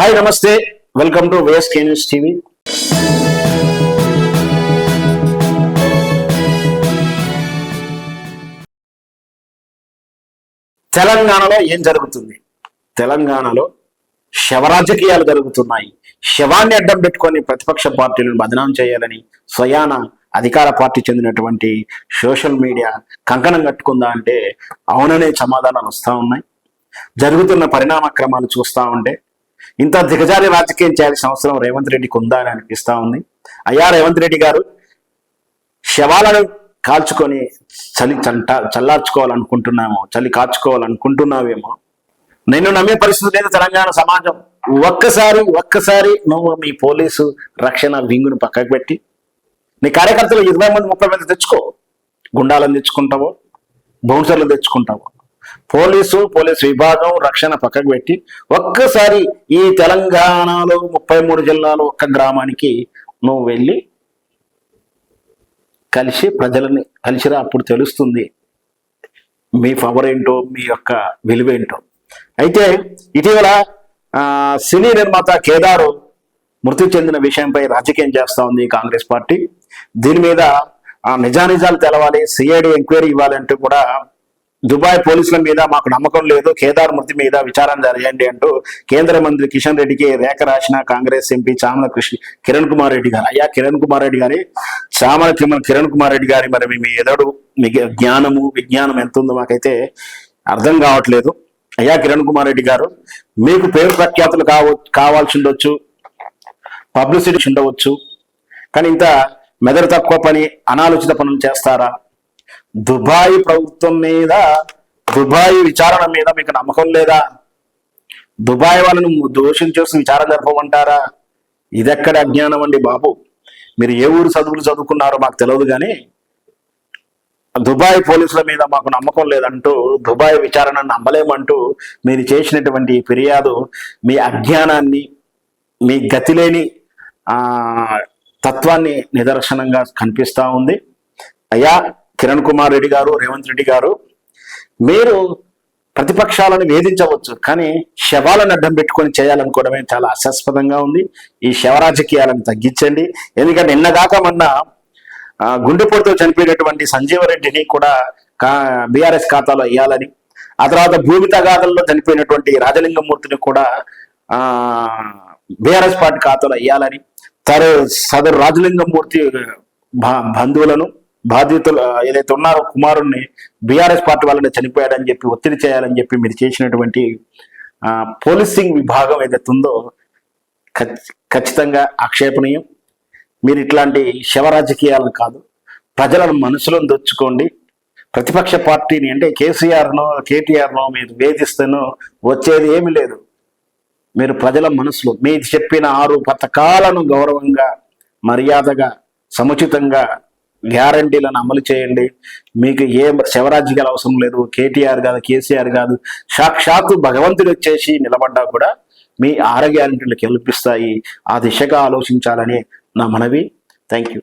Hi namaste. Welcome to VSK news TV. తెలంగాణలో ఏం జరుగుతుంది? తెలంగాణలో శవరాజకీయాలు జరుగుతున్నాయి. శవాన్ని అడ్డం పెట్టుకొని ప్రతిపక్ష పార్టీలను బదనాం చేయాలని స్వయాన అధికార పార్టీ చెందినటువంటి సోషల్ మీడియా కంకణం కట్టుకుందా అంటే అవుననే సమాధానాలు వస్తూ ఉన్నాయి. జరుగుతున్న పరిణామ క్రమాలు చూస్తూ ఉంటే ఇంత దిగజారి రాజకీయం చేయాల్సిన అవసరం రేవంత్ రెడ్డికి ఉందా అని అనిపిస్తా ఉంది. అయ్యా రేవంత్ రెడ్డి గారు శవాలను కాల్చుకొని చలి చంట చల్లార్చుకోవాలనుకుంటున్నామో చలి కాచుకోవాలనుకుంటున్నావేమో నిన్ను నమ్మే పరిస్థితి లేదు తెలంగాణ సమాజం. ఒక్కసారి ఒక్కసారి నువ్వు మీ పోలీసు రక్షణ వింగును పక్కకు పెట్టి నీ కార్యకర్తలు ఇరవై మంది ముప్పై మంది తెచ్చుకో. గుండాలను తెచ్చుకుంటావో బౌన్సర్లు తెచ్చుకుంటావో. పోలీసు పోలీసు విభాగం రక్షణ పక్కకు పెట్టి ఒక్కసారి ఈ తెలంగాణలో ముప్పై మూడు జిల్లాలో ఒక్క గ్రామానికి నువ్వు వెళ్ళి కలిసి ప్రజలని కలిసిరా అప్పుడు తెలుస్తుంది మీ పవర్ ఏంటో మీ యొక్క విలువ ఏంటో. అయితే ఇటీవల సినీ నిర్మాత కేదారు మృతి చెందిన విషయంపై రాజకీయం చేస్తా ఉంది కాంగ్రెస్ పార్టీ. దీని మీద ఆ నిజానిజాలు తెలవాలి సిఐడి ఎంక్వైరీ ఇవ్వాలంటూ కూడా దుబాయ్ పోలీసుల మీద మాకు నమ్మకం లేదు కేదార్ మృతి మీద విచారణ జరిగండి అంటూ కేంద్ర మంత్రి కిషన్ రెడ్డికి రేఖ రాసిన కాంగ్రెస్ ఎంపీ చామల కృష్ణ కిరణ్ కుమార్ రెడ్డి గారు. అయ్యా కిరణ్ కుమార్ రెడ్డి గారి చామల కిమ- కిరణ్ కుమార్ రెడ్డి గారి మరి మీ ఎదడు మీ జ్ఞానము విజ్ఞానం ఎంత ఉందో మాకైతే అర్థం కావట్లేదు. అయ్యా కిరణ్ కుమార్ రెడ్డి గారు మీకు పేరు ప్రఖ్యాతులు కావ కావాల్సి ఉండొచ్చు పబ్లిసిటీ ఉండవచ్చు కానీ ఇంత మెదడు తక్కువ పని అనాలోచిత పనులు చేస్తారా? దుబాయ్ ప్రభుత్వం మీద దుబాయ్ విచారణ మీద మీకు నమ్మకం లేదా? దుబాయ్ వాళ్ళను దోషం చేసి విచారణ జరపమంటారా? ఇదెక్కడ అజ్ఞానం అండి బాబు? మీరు ఏ ఊరు చదువులు చదువుకున్నారో మాకు తెలియదు కానీ దుబాయ్ పోలీసుల మీద మాకు నమ్మకం లేదంటూ దుబాయ్ విచారణ నమ్మలేమంటూ మీరు చేసినటువంటి ఫిర్యాదు మీ అజ్ఞానాన్ని మీ గతిలేని తత్వాన్ని నిదర్శనంగా కనిపిస్తూ ఉంది. అయ్యా కిరణ్ కుమార్ రెడ్డి గారు రేవంత్ రెడ్డి గారు మీరు ప్రతిపక్షాలను వేధించవచ్చు కానీ శవాలను అడ్డం పెట్టుకొని చేయాలనుకోవడమే చాలా అశాస్పదంగా ఉంది. ఈ శవ రాజకీయాలను తగ్గించండి. ఎందుకంటే నిన్నగాక మొన్న గుండెపోటుతో చనిపోయినటువంటి సంజీవరెడ్డిని కూడా కా బీఆర్ఎస్ ఖాతాలో వేయాలని ఆ తర్వాత భూమి తగాదల్లో చనిపోయినటువంటి రాజలింగమూర్తిని కూడా బీఆర్ఎస్ పార్టీ ఖాతాలో వేయాలని తరు సదరు రాజలింగమూర్తి బ- బంధువులను బాధితులు ఏదైతే ఉన్నారో కుమారుణ్ణి బీఆర్ఎస్ పార్టీ వాళ్ళని చనిపోయాడని చెప్పి ఒత్తిడి చేయాలని చెప్పి మీరు చేసినటువంటి పోలీసింగ్ విభాగం ఏదైతే ఉందో ఖచ్చితంగా ఆక్షేపణీయం. మీరు ఇట్లాంటి శవ రాజకీయాలు కాదు ప్రజలను మనసులను దొచ్చుకోండి ప్రతిపక్ష పార్టీని అంటే కేసీఆర్నో కేటీఆర్నో మీరు వేధిస్తేనో వచ్చేది ఏమీ లేదు. మీరు ప్రజల మనసులో మీరు చెప్పిన ఆరు పథకాలను గౌరవంగా మర్యాదగా సముచితంగా గ్యారంటీలను అమలు చేయండి. మీకు ఏ శవరాజ్యాలు అవసరం లేదు. కేటీఆర్ కాదు కేసీఆర్ కాదు. సాక్షాత్తు భగవంతుడు వచ్చేసి నిలబడ్డా కూడా మీ ఆరోగ్యాన్ని కల్పిస్తాయి. ఆ దిశగా ఆలోచించాలని నా మనవి. Thank you